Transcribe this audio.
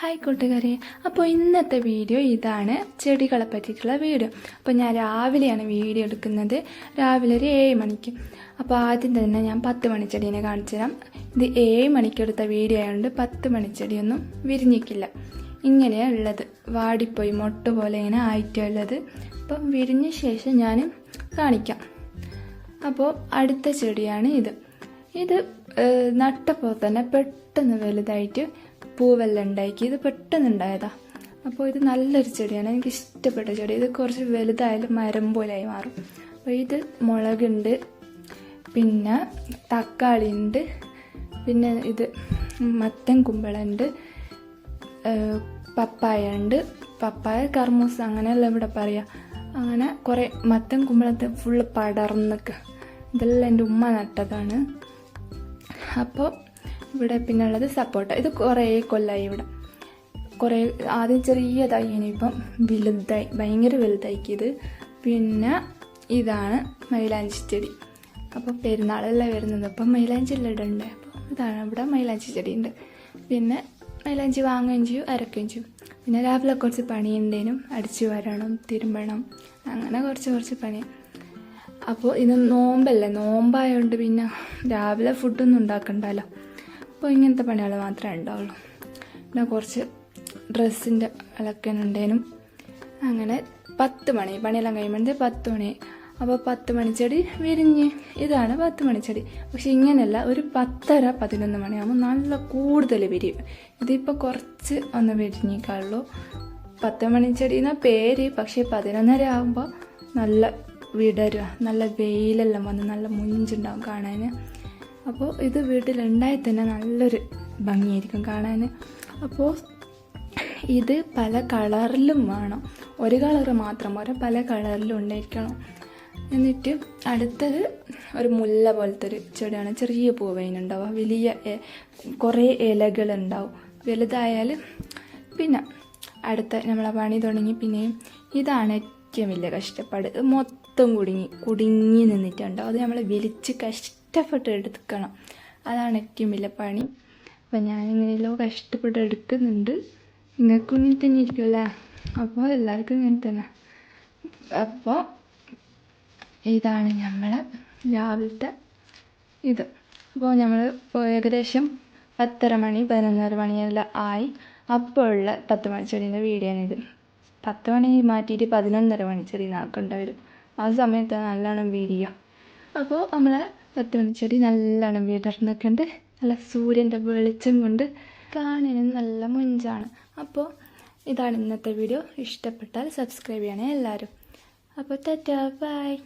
Hi കൂട്ടുകാരെ അപ്പോൾ ഇന്നത്തെ വീഡിയോ ഇതാണ് ചെടികളെ പറ്റിയിട്ടുള്ള വീഡിയോ. അപ്പോൾ ഞാൻ രാവിലെയാണ് വീഡിയോ എടുക്കുന്നത്. രാവിലെ ഒരു ഏഴ് മണിക്ക്. അപ്പോൾ ആദ്യം തന്നെ ഞാൻ പത്ത് മണിച്ചെടീനെ കാണിച്ചു തരാം ഇത് ഏഴ് മണിക്ക് എടുത്ത വീഡിയോ ആയതുകൊണ്ട് പത്ത് മണിച്ചെടിയൊന്നും വിരിഞ്ഞിക്കില്ല ഇങ്ങനെയാണ് ഉള്ളത്. വാടിപ്പോയി മൊട്ട പോലെ ഇങ്ങനെ ആയിട്ടുള്ളത് അപ്പം വിരിഞ്ഞ ശേഷം ഞാൻ കാണിക്കാം. അപ്പോൾ അടുത്ത ചെടിയാണ് ഇത്. ഇത് നട്ടപ്പോൾ തന്നെ പെട്ടെന്ന് വലുതായിട്ട് പൂവെല്ലാം ഉണ്ടാക്കി. ഇത് പെട്ടെന്ന് ഉണ്ടായതാ അപ്പോൾ ഇത് നല്ലൊരു ചെടിയാണ്. എനിക്ക് ഇഷ്ടപ്പെട്ട ചെടി. ഇത് കുറച്ച് വലുതായാലും മരം പോലെയായി മാറും. അപ്പോൾ ഇത് മുളകുണ്ട് പിന്നെ തക്കാളി ഉണ്ട് പിന്നെ ഇത് മത്തൻ കുമ്പളുണ്ട് പപ്പായ ഉണ്ട് പപ്പായ കർമൂസ അങ്ങനെയല്ല ഇവിടെ പറയാ. അങ്ങനെ കുറേ മത്തൻ കുമ്പളത്തെ ഫുള്ള് പടർന്നൊക്കെ. ഇതെല്ലാം എന്റെ ഉമ്മ നട്ടതാണ്. അപ്പോൾ ഇവിടെ പിന്നെ ഉള്ളത് സപ്പോട്ട ഇത് കുറേ കൊല്ലമായി ഇവിടെ. കുറേ ആദ്യം ചെറിയതായി ഇനിയിപ്പം വലുതായി ഭയങ്കര വലുതാക്കിയത് പിന്നെ ഇതാണ് മൈലാഞ്ചി ചെടി. അപ്പോൾ പെരുന്നാളല്ലേ വരുന്നത് അപ്പം മൈലാഞ്ചി എല്ലാം അപ്പോൾ ഇതാണ് ഇവിടെ മൈലാഞ്ചി ചെടി ഉണ്ട് പിന്നെ മൈലാഞ്ചി വാങ്ങുകയും ചെയ്യും അരക്കുകയും ചെയ്യും. പിന്നെ രാവിലെ കുറച്ച് പണിയുണ്ടേനും അടിച്ചു വരണം തിരുമ്പണം അങ്ങനെ കുറച്ച് കുറച്ച് പണി. അപ്പോൾ ഇത് നോമ്പല്ലേ? നോമ്പായതുകൊണ്ട് പിന്നെ രാവിലെ ഫുഡൊന്നും ഉണ്ടാക്കണ്ടല്ലോ. അപ്പോൾ ഇങ്ങനത്തെ പണികൾ മാത്രമേ ഉണ്ടാവുള്ളൂ. പിന്നെ കുറച്ച് ഡ്രസ്സിന്റെ അലക്കാനുണ്ടേനും അങ്ങനെ പത്ത് മണി പണിയെല്ലാം കഴിയുമ്പോഴത്തെ പത്ത് മണി. അപ്പോൾ പത്ത് മണിച്ചെടി വിരിഞ്ഞ്. ഇതാണ് പത്ത് മണിച്ചെടി. പക്ഷെ ഇങ്ങനെയല്ല ഒരു പത്തര പതിനൊന്ന് മണിയാകുമ്പോൾ നല്ല കൂടുതൽ വിരിയും. ഇതിപ്പോൾ കുറച്ച് ഒന്ന് വിരിഞ്ഞിക്കാളുള്ളൂ. പത്ത് മണിച്ചെടി എന്ന പേര്. പക്ഷേ പതിനൊന്നര ആകുമ്പോൾ നല്ല വിടരുക. നല്ല വെയിലെല്ലാം വന്ന് നല്ല മുഞ്ചുണ്ടാവും കാണാൻ അപ്പോൾ ഇത് വീട്ടിലുണ്ടായി തന്നെ നല്ലൊരു ഭംഗിയായിരിക്കും കാണാൻ അപ്പോൾ ഇത് പല കളറിലും വേണം. ഒരു കളറ് മാത്രം പോരാ പല കളറിലും ഉണ്ടായിരിക്കണം. എന്നിട്ട് അടുത്തത് ഒരു മുല്ല പോലത്തെ ഒരു ചെടിയാണ്. ചെറിയ പൂവേനുണ്ടാവുക വലിയ കുറേ ഇലകളുണ്ടാവും. വലുതായാൽ പിന്നെ അടുത്ത നമ്മളെ പണി തുടങ്ങി. പിന്നെയും ഇതാണ് ഏറ്റവും വലിയ കഷ്ടപ്പാട് മൊത്തം കുടുങ്ങി കുടുങ്ങി നിന്നിട്ടുണ്ടാവും അത് നമ്മൾ വലിച്ച് കഷ്ടപ്പെട്ട് എടുക്കണം അതാണ് ഏറ്റവും വലിയ പണി. അപ്പം ഞാനിങ്ങനെയല്ലോ കഷ്ടപ്പെട്ട് എടുക്കുന്നുണ്ട് നിങ്ങൾക്കും ഇങ്ങനെ തന്നെ ഇരിക്കുമല്ലേ അപ്പോൾ എല്ലാവർക്കും ഇങ്ങനെ തന്നെ. അപ്പോൾ ഇതാണ് നമ്മളെ രാവിലത്തെ ഇത്. അപ്പോൾ നമ്മൾ ഏകദേശം പത്തര മണി പതിനൊന്നര മണിയെല്ലാം ആയി. അപ്പോൾ ഉള്ള പത്ത് മണിച്ചെടീന്റെ വീഡിയോ ആണിത് പത്ത് മണി മാറ്റിയിട്ട് പതിനൊന്നര മണി നാക്കേണ്ടി വരും ആ സമയത്ത് നല്ലോണം വീഡിയോ അപ്പോൾ നമ്മളെ പത്ത് മണിച്ചെടി നല്ലോണം വിടർന്നൊക്കെ ഉണ്ട് നല്ല സൂര്യന്റെ വെളിച്ചം കൊണ്ട് കാണാനും നല്ല മുഞ്ചാണ്. അപ്പോൾ ഇതാണ് ഇന്നത്തെ വീഡിയോ. ഇഷ്ടപ്പെട്ടാൽ സബ്സ്ക്രൈബ് ചെയ്യണേ എല്ലാവരും. അപ്പോൾ ടാറ്റാ ബൈ.